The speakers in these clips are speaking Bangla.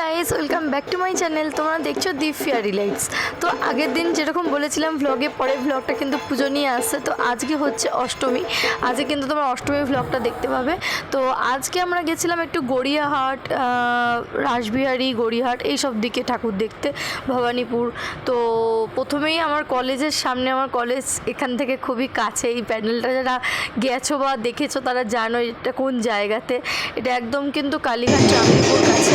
Guys welcome back to my channel তোমরা দেখছ দীপ ফিয়ারি লাইটস তো আগের দিন যেরকম বলেছিলাম ভ্লগে পরের ভ্লগটা কিন্তু পুজো নিয়ে আসছে। তো আজকে হচ্ছে অষ্টমী। আজকে কিন্তু তোমরা অষ্টমী ভ্লগটা দেখতে পাবে। তো আজকে আমরা গেছিলাম একটু গড়িয়াহাট রাসবিহারি, গড়িয়াহাট, এইসব দিকে ঠাকুর দেখতে, ভবানীপুর। তো প্রথমেই আমার কলেজের সামনে, আমার কলেজ এখান থেকে খুবই কাছে। এই প্যান্ডেলটা যারা গেছো বা দেখেছ, তারা জানো এটা কোন জায়গাতে। এটা একদম কিন্তু কালীঘাট চাঁদপুর কাছে।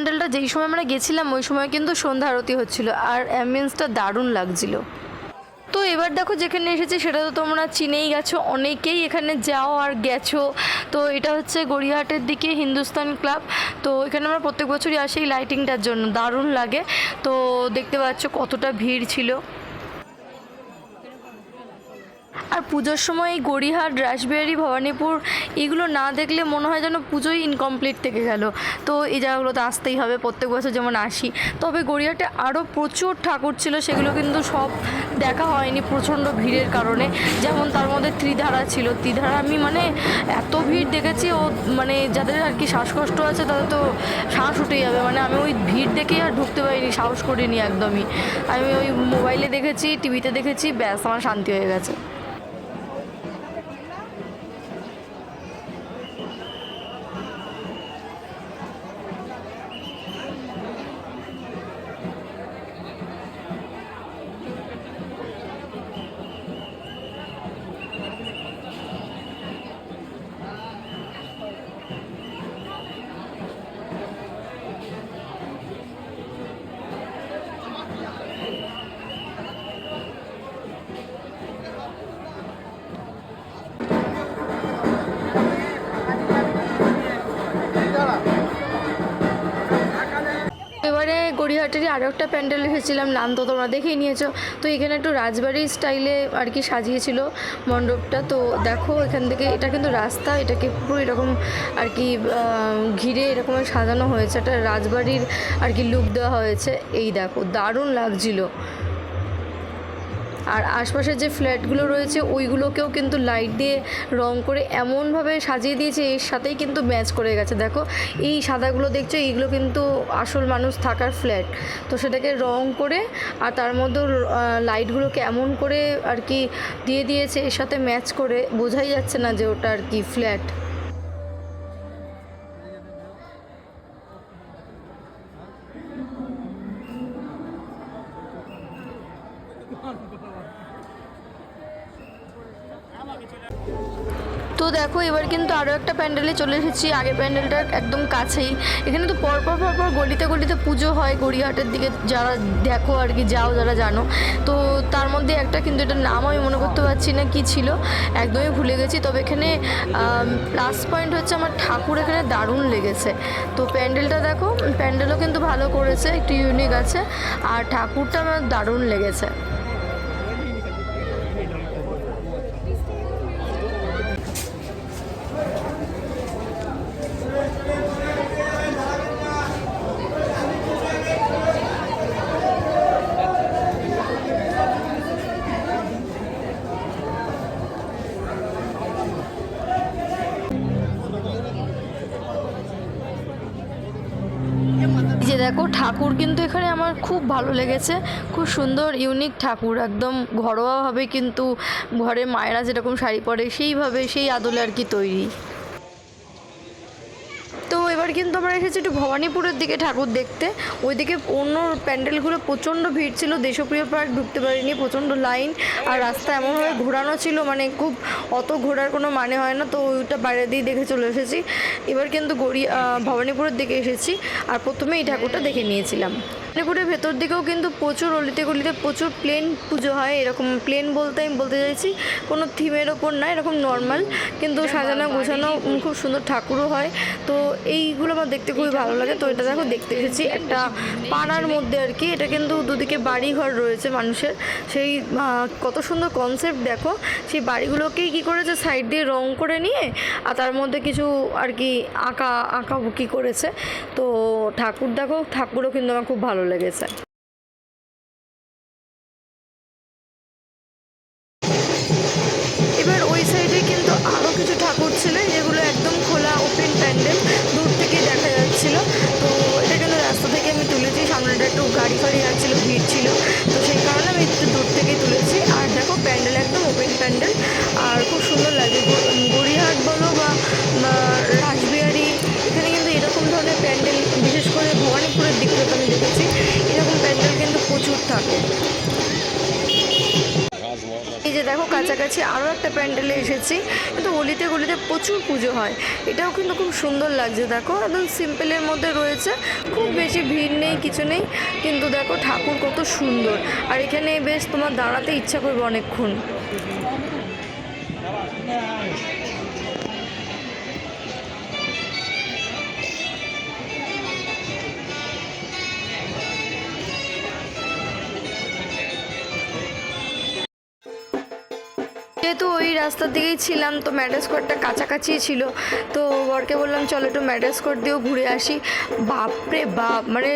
প্যান্ডেলটা যেই সময় আমরা গেছিলাম, ওই সময় কিন্তু সন্ধ্যা আরতি হচ্ছিল আর অ্যাম্বিয়েন্সটা দারুণ লাগছিল। তো এবার দেখো যেখানে এসেছি সেটা তো তোমরা চিনেই গেছো, অনেকেই এখানে যাও আর গেছো। তো এটা হচ্ছে গড়িয়াহাটের দিকে হিন্দুস্তান ক্লাব। তো এখানে আমরা প্রত্যেক বছরই আসি এই লাইটিংটার জন্য, দারুণ লাগে। তো দেখতে পাচ্ছ কতটা ভিড় ছিল। আর পুজোর সময় এই গড়িহাট, রাসবিহারি, ভবানীপুর এগুলো না দেখলে মনে হয় যেন পুজোই ইনকমপ্লিট থেকে গেল। তো এই জায়গাগুলোতে আসতেই হবে প্রত্যেক বছর যেমন আসি। তবে গড়িয়াহাটে আরও প্রচুর ঠাকুর ছিল, সেগুলো কিন্তু সব দেখা হয়নি প্রচণ্ড ভিড়ের কারণে। যেমন তার মধ্যে ত্রিধারা ছিল। ত্রিধারা আমি মানে এত ভিড় দেখেছি, ও মানে যাদের আর কি শ্বাসকষ্ট আছে তাদের তো শ্বাস উঠে যাবে। মানে আমি ওই ভিড় দেখেই আর ঢুকতে পারিনি, সাহস করিনি একদমই। আমি ওই মোবাইলে দেখেছি টিভিতে দেখেছি, ব্যাস আমার শান্তি হয়ে গেছে। এবারে গড়িয়াহাটেরই আরও একটা প্যান্ডেল এসেছিলাম, নাম তো তোমরা দেখেই নিয়েছো। তো এখানে একটু রাজবাড়ি স্টাইলে আর কি সাজিয়েছিল মণ্ডপটা। তো দেখো এখান থেকে, এটা কিন্তু রাস্তা, এটাকে পুরো এরকম আর কি ঘিরে এরকম সাজানো হয়েছে। একটা রাজবাড়ির আর কি লুক দেওয়া হয়েছে। এই দেখো, দারুণ লাগছিল। আর আশপাশের যে ফ্ল্যাটগুলো রয়েছে, ওইগুলোকেও কিন্তু লাইট দিয়ে রং করে এমনভাবে সাজিয়ে দিয়েছে, এর সাথেই কিন্তু ম্যাচ করে গেছে। দেখো, এই সাদাগুলো দেখছ, এইগুলো কিন্তু আসল মানুষ থাকার ফ্ল্যাট। তো সেটাকে রং করে আর তার মধ্যে লাইটগুলোকে এমন করে আর কি দিয়ে দিয়েছে, এর সাথে ম্যাচ করে। বোঝাই যাচ্ছে না যে ওটা আর কি ফ্ল্যাট। তো দেখো, এবার কিন্তু আরও একটা প্যান্ডেলে চলে এসেছি। আগে প্যান্ডেলটার একদম কাছেই। এখানে তো পরপর পরপর গলিতে গলিতে পুজো হয় গড়িয়াহাটের দিকে। যারা দেখো আর কি, যাও যারা জানো। তো তার মধ্যে একটা কিন্তু এটার নাম আমি মনে করতে পারছি না কি ছিল। একদমই ভুলে গেছি। তবে এখানে প্লাস পয়েন্ট হচ্ছে আমার ঠাকুর এখানে দারুণ লেগেছে। তো প্যান্ডেলটা দেখো, প্যান্ডেলও কিন্তু ভালো করেছে, একটু ইউনিক আছে। আর ঠাকুরটা আমার দারুণ লেগেছে। দেখো, ঠাকুর কিন্তু এখানে আমার খুব ভালো লেগেছে। খুব সুন্দর ইউনিক ঠাকুর, একদম ঘরোয়াভাবে কিন্তু ঘরে মায়েরা যেরকম শাড়ি পরে, সেইভাবে, সেই আদলে আর কি তৈরি। কিন্তু আমরা এসেছি একটু ভবানীপুরের দিকে ঠাকুর দেখতে। ওইদিকে অন্য প্যান্ডেলগুলো প্রচণ্ড ভিড় ছিল, দেশপ্রিয় পার্ক ঢুকতে পারিনি, প্রচণ্ড লাইন আর রাস্তা এমনভাবে ঘোরানো ছিল মানে খুব অত ঘোরার কোনো মানে হয় না, তো ওইটা বাইরে দিয়ে দেখে চলে এসেছি। এবার কিন্তু গড়ি ভবানীপুরের দিকে এসেছি আর প্রথমে এই ঠাকুরটা দেখে নিয়েছিলাম। ভবানীপুরের ভেতর দিকেও কিন্তু প্রচুর অলিতে গলিতে প্রচুর প্লেন পুজো হয়, এরকম প্লেন বলতে আমি বলতে চাইছি, কোনো থিমের ওপর না, এরকম নর্মাল, কিন্তু সাজানো গোছানো খুব সুন্দর ঠাকুরও হয়। তো এই এইগুলো আমার দেখতে খুবই ভালো লাগে। তো এটা দেখো, দেখতে এসেছি একটা পাড়ার মধ্যে আর কি। এটা কিন্তু দুদিকে বাড়ি ঘর রয়েছে মানুষের। সেই কত সুন্দর কনসেপ্ট দেখো। সেই বাড়িগুলোকেই কী করেছে? সাইড দিয়ে রং করে নিয়ে, আর তার মধ্যে কিছু আর কি আঁকা আঁকাবুকি করেছে। তো ঠাকুর দেখো, ঠাকুরও কিন্তু আমার খুব ভালো লেগেছে। এবার ওই সাইডে কিন্তু আরও কিছু ঠাকুর ছিল যেগুলো একটু ফাড়ি আসছিল ভিড় এই যে দেখো, কাছাকাছি আরও একটা প্যান্ডেলে এসেছি। কিন্তু অলিতে গলিতে প্রচুর পুজো হয়। এটাও কিন্তু খুব সুন্দর লাগছে, দেখো। একদম সিম্পলের মধ্যে রয়েছে। খুব বেশি ভিড় নেই, কিছু নেই। কিন্তু দেখো, ঠাকুর কত সুন্দর। আর এখানে বেশ তোমার দাঁড়াতে ইচ্ছা করবে অনেকক্ষণ। যেহেতু ওই রাস্তার দিকেই ছিলাম, তো ম্যাডাস স্কোয়ারটা কাছাকাছি ছিল, তো বরকে বললাম, চলো একটু ম্যাডাস স্কোয়ার দিয়েও ঘুরে আসি। বাপরে বাপ মানে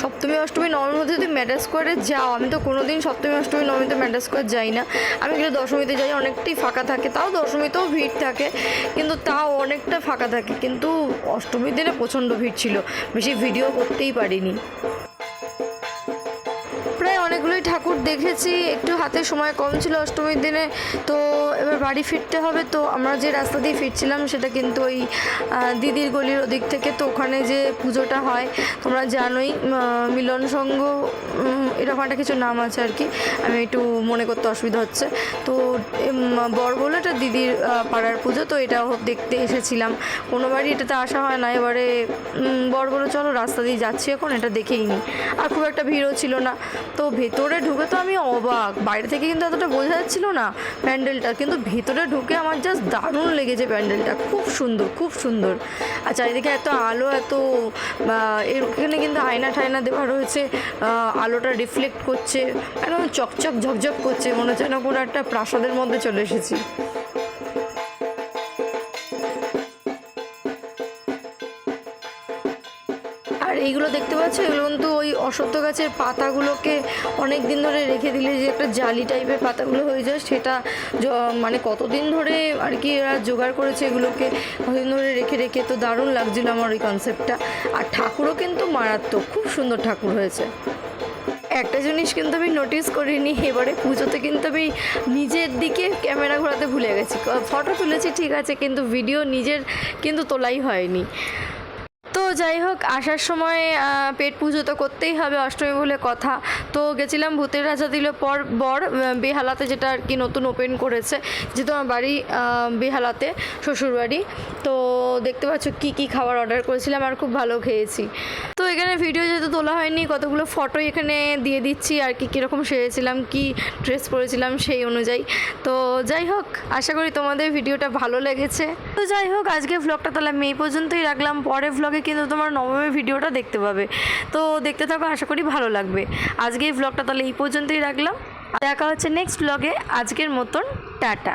সপ্তমী, অষ্টমী, নবমীর মধ্যে যদি ম্যাডাস স্কোয়ারে যাও, আমি তো কোনো দিন সপ্তমী, অষ্টমী, নবমীতে ম্যাডাস যাই না। আমি কিন্তু দশমীতে যাই, অনেকটাই ফাঁকা থাকে। তাও দশমীতেও ভিড় থাকে, কিন্তু তাও অনেকটা ফাঁকা থাকে। কিন্তু অষ্টমীর দিনে প্রচণ্ড ভিড় ছিল, বেশি ভিডিও করতেই পারিনি। অনেকগুলোই ঠাকুর দেখেছি। একটু হাতে সময় কম ছিল অষ্টমীর দিনে তো এবার বাড়ি ফিরতে হবে। তো আমরা যে রাস্তা দিয়ে ফিরছিলাম সেটা কিন্তু ওই দিদির গলির ওদিক থেকে তো ওখানে যে পুজোটা হয় তোমরা জানোই মিলন উম, এরকম একটা কিছু নাম আছে আর কি। আমি একটু মনে করতে অসুবিধা হচ্ছে। তো বলে এটা দিদির পাড়ার পুজো তো এটাও দেখতে এসেছিলাম। কোনো বাড়ি এটাতে আসা হয় না। এবারে বলে চলো রাস্তা দিয়ে যাচ্ছি এখন এটা দেখেই নি। আর খুব একটা ভিড়ও ছিল না। তো ভেতরে ঢুকে তো আমি অবাক। বাইরে থেকে কিন্তু এতটা বোঝা যাচ্ছিল না প্যান্ডেলটা, কিন্তু ভেতরে ঢুকে আমার জাস্ট দারুণ লেগেছে প্যান্ডেলটা। খুব সুন্দর খুব সুন্দর। আর চারিদিকে এত আলো, এত এখানে কিন্তু আয়না ঠায়না দেওয়া রয়েছে আলোটা রিফ্লেক্ট করছে, একদম চকচক ঝকঝক করছে, মনে হচ্ছে না কোনো একটা প্রাসাদের মধ্যে চলে এসেছি। এইগুলো দেখতে পাচ্ছ? এগুলো কিন্তু ওই অশ্বত্থ গাছের পাতাগুলোকে অনেক দিন ধরে রেখে দিলে যে একটা জালি টাইপের পাতাগুলো হয়ে যায়, সেটা মানে কতদিন ধরে আর কি এরা জোগাড় করেছে এগুলোকে কতদিন ধরে রেখে রেখে তো দারুণ লাগছিল আমার ওই কনসেপ্টটা আর ঠাকুরও কিন্তু মারাত্মক, খুব সুন্দর ঠাকুর হয়েছে। একটা জিনিস কিন্তু আমি নোটিস করিনি, এবারে পুজোতে কিন্তু আমি নিজের দিকে ক্যামেরা ঘোরাতে ভুলে গেছি। ফটো তুলেছি ঠিক আছে, কিন্তু ভিডিও নিজের কিন্তু তোলাই হয়নি। তো যাই হোক, আসার সময় পেট পুজো তো করতেই হবে, অষ্টমী বলে কথা। তো গেছিলাম, ভূতের রাজা দিল পর বর বেহালাতে যেটা আর কি নতুন ওপেন করেছে, যেহেতু আমার বাড়ি বেহালাতে, শ্বশুরবাড়ি। তো দেখতে পাচ্ছ কি কি খাবার অর্ডার করেছিলাম আর খুব ভালো খেয়েছি। তো এখানে ভিডিও যেহেতু তোলা হয়নি, কতগুলো ফটো এখানে দিয়ে দিচ্ছি আর কি, কীরকম সেরেছিলাম কি ড্রেস পরেছিলাম সেই অনুযায়ী। তো যাই হোক, আশা করি তোমাদের ভিডিওটা ভালো লেগেছে। তো যাই হোক আজকে ভ্লগটা তাহলে আমি এই পর্যন্তই রাখলাম পরে ভ্লগে কিন্তু তোমার নবমী ভিডিওটা দেখতে পাবে। তো দেখতে থাকো, আশা করি ভালো লাগবে। আজকে এই ব্লগটা তাহলে এই পর্যন্তই রাখলাম। দেখা হচ্ছে নেক্সট ব্লগে আজকের মতন টাটা।